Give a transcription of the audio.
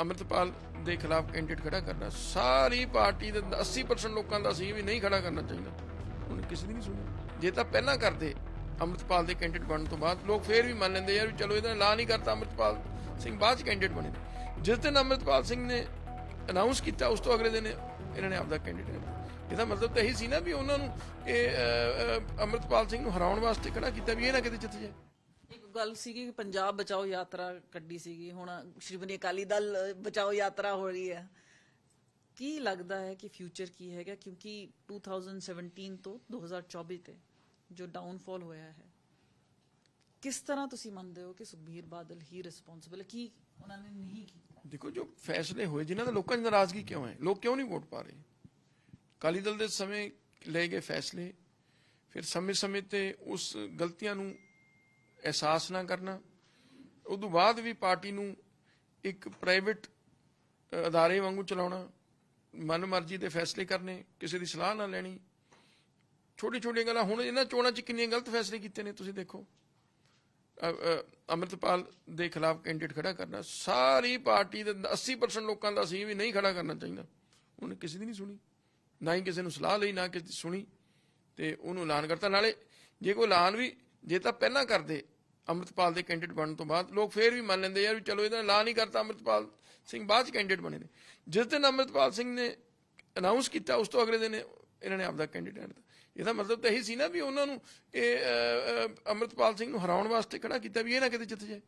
ਅੰਮ੍ਰਿਤਪਾਲ ਦੇ ਖਿਲਾਫ ਕੈਂਡੀਡੇਟ ਖੜਾ ਕਰਨਾ ਸਾਰੀ ਪਾਰਟੀ ਦੇ 80% ਲੋਕਾਂ ਦਾ ਸੀ ਵੀ ਨਹੀਂ ਖੜਾ ਕਰਨਾ ਚਾਹੀਦਾ। ਉਹਨੇ ਕਿਸੇ ਦੀ ਨਹੀਂ ਸੁਣੀ। ਜੇ ਤਾਂ ਪਹਿਲਾਂ ਕਰਦੇ ਅੰਮ੍ਰਿਤਪਾਲ ਦੇ ਕੈਂਡੀਡੇਟ ਬਣਨ ਤੋਂ ਬਾਅਦ ਲੋਕ ਫੇਰ ਵੀ ਮੰਨ ਲੈਂਦੇ ਯਾਰ ਵੀ ਚਲੋ ਇਹਦਾ ਨਾਂ ਨਹੀਂ ਕਰਤਾ ਅੰਮ੍ਰਿਤਪਾਲ ਸਿੰਘ ਬਾਅਦ ਚ ਕੈਂਡੀਡੇਟ ਬਣੇ। ਜਿਸ ਦਿਨ ਅੰਮ੍ਰਿਤਪਾਲ ਸਿੰਘ ਨੇ ਅਨਾਉਂਸ ਕੀਤਾ ਉਸ ਤੋਂ ਅਗਲੇ ਦਿਨ ਇਹਨਾਂ ਨੇ ਆਪਦਾ ਕੈਂਡੀਡੇਟ ਇਹਦਾ ਮਤਲਬ ਤਾਂ ਇਹੀ ਸੀ ਨਾ ਵੀ ਉਹਨਾਂ ਨੂੰ ਇਹ ਅੰਮ੍ਰਿਤਪਾਲ ਸਿੰਘ ਨੂੰ ਹਰਾਉਣ ਵਾਸਤੇ ਖੜਾ ਕੀਤਾ ਵੀ ਇਹ ਨਾ ਕਿਤੇ ਜਿੱਤ ਜਾਏ। ਗੱਲ ਸੀਗੀ ਕਿ ਪੰਜਾਬ ਬਚਾਓ ਯਾਤਰਾ ਕੱਢੀ ਸੀਗੀ। ਹੁਣ ਸ਼੍ਰੋਮਣੀ ਅਕਾਲੀ ਦਲ ਬਚਾਓ ਯਾਤਰਾ ਹੋ ਰਹੀ ਹੈ। ਕੀ ਲੱਗਦਾ ਹੈ ਕਿ ਫਿਊਚਰ ਕੀ ਹੈਗਾ? ਕਿਉਂਕਿ 2017 ਤੋਂ 2024 ਤੇ ਜੋ ਡਾਊਨਫਾਲ ਹੋਇਆ ਹੈ, ਕਿਸ ਤਰ੍ਹਾਂ ਤੁਸੀਂ ਮੰਨਦੇ ਹੋ ਕਿ ਸੁਖਬੀਰ ਬਾਦਲ ਹੀ ਰਿਸਪੌਂਸਿਬਲ ਕੀ ਉਹਨਾਂ ਨੇ ਨਹੀਂ ਕੀਤਾ? ਦੇਖੋ, ਜੋ ਫੈਸਲੇ ਹੋਏ, ਜਿਨ੍ਹਾਂ ਦਾ ਲੋਕਾਂ 'ਚ ਨਾਰਾਜ਼ਗੀ ਕਿਉਂ ਹੈ? ਲੋਕ ਕਿਉਂ ਨਹੀਂ ਵੋਟ ਪਾ ਰਹੇ? ਅਕਾਲੀ ਦਲ ਦੇ ਸਮੇਂ ਲਏ ਗਏ ਫੈਸਲੇ, ਫਿਰ ਸਮੇਂ-ਸਮੇਂ ਤੇ ਉਸ ਗਲਤੀਆਂ ਨੂੰ ਅਹਿਸਾਸ ਨਾ ਕਰਨਾ। ਉਦੋਂ ਬਾਅਦ ਵੀ ਪਾਰਟੀ ਨੂੰ ਇੱਕ ਪ੍ਰਾਈਵੇਟ ਅਦਾਰੇ ਵਾਂਗੂ ਚਲਾਉਣਾ ਮਨਮਰਜ਼ੀ ਦੇ ਫੈਸਲੇ ਕਰਨੇ, ਕਿਸੇ ਦੀ ਸਲਾਹ ਨਾ ਲੈਣੀ। ਛੋਟੀ ਛੋਟੀਆਂ ਗੱਲਾਂ, ਹੁਣ ਇਹਨਾਂ ਚੋਣਾਂ 'ਚ ਕਿੰਨੀਆਂ ਗਲਤ ਫੈਸਲੇ ਕੀਤੇ ਨੇ ਤੁਸੀਂ ਦੇਖੋ। ਅ- ਅੰਮ੍ਰਿਤਪਾਲ ਦੇ ਖਿਲਾਫ ਕੈਂਡੀਡੇਟ ਖੜਾ ਕਰਨਾ, ਸਾਰੀ ਪਾਰਟੀ ਦੇ 80% ਲੋਕਾਂ ਦਾ ਸੀ ਵੀ ਨਹੀਂ ਖੜਾ ਕਰਨਾ ਚਾਹੀਦਾ। ਉਹਨੇ ਕਿਸੇ ਦੀ ਨਹੀਂ ਸੁਣੀ। ਨਾ ਹੀ ਕਿਸੇ ਨੂੰ ਸਲਾਹ ਲਈ, ਨਾ ਕਿਸੇ ਦੀ ਸੁਣੀ। ਤੇ ਉਹਨੂੰ ਐਲਾਨ ਕਰਤਾ। ਨਾਲੇ ਜੇ ਕੋਈ ਐਲਾਨ ਵੀ, ਜੇ ਤਾਂ ਪਹਿਲਾਂ ਕਰਦੇ ਅੰਮ੍ਰਿਤਪਾਲ ਦੇ ਕੈਂਡੀਡੇਟ ਬਣਨ ਤੋਂ ਬਾਅਦ ਲੋਕ ਫੇਰ ਵੀ ਮੰਨ ਲੈਂਦੇ ਯਾਰ ਵੀ ਚਲੋ ਇਹਦਾ ਐਲਾਨ ਨਹੀਂ ਕਰਤਾ ਅੰਮ੍ਰਿਤਪਾਲ ਸਿੰਘ ਬਾਅਦ ਚ ਕੈਂਡੀਡੇਟ ਬਣੇ ਨੇ। ਜਿਸ ਦਿਨ ਅੰਮ੍ਰਿਤਪਾਲ ਸਿੰਘ ਨੇ ਅਨਾਉਂਸ ਕੀਤਾ ਉਸ ਤੋਂ ਅਗਲੇ ਦਿਨ ਇਹਨਾਂ ਨੇ ਆਪਦਾ ਕੈਂਡੀਡੇਟ ਇਹਦਾ ਮਤਲਬ ਤਾਂ ਇਹੀ ਸੀ ਨਾ ਵੀ ਉਹਨਾਂ ਨੂੰ ਇਹ ਅ, ਅੰਮ੍ਰਿਤਪਾਲ ਸਿੰਘ ਨੂੰ ਹਰਾਉਣ ਵਾਸਤੇ ਖੜਾ ਕੀਤਾ ਵੀ ਇਹ ਨਾ ਕਿਤੇ ਜਿੱਤ ਜਾਏ।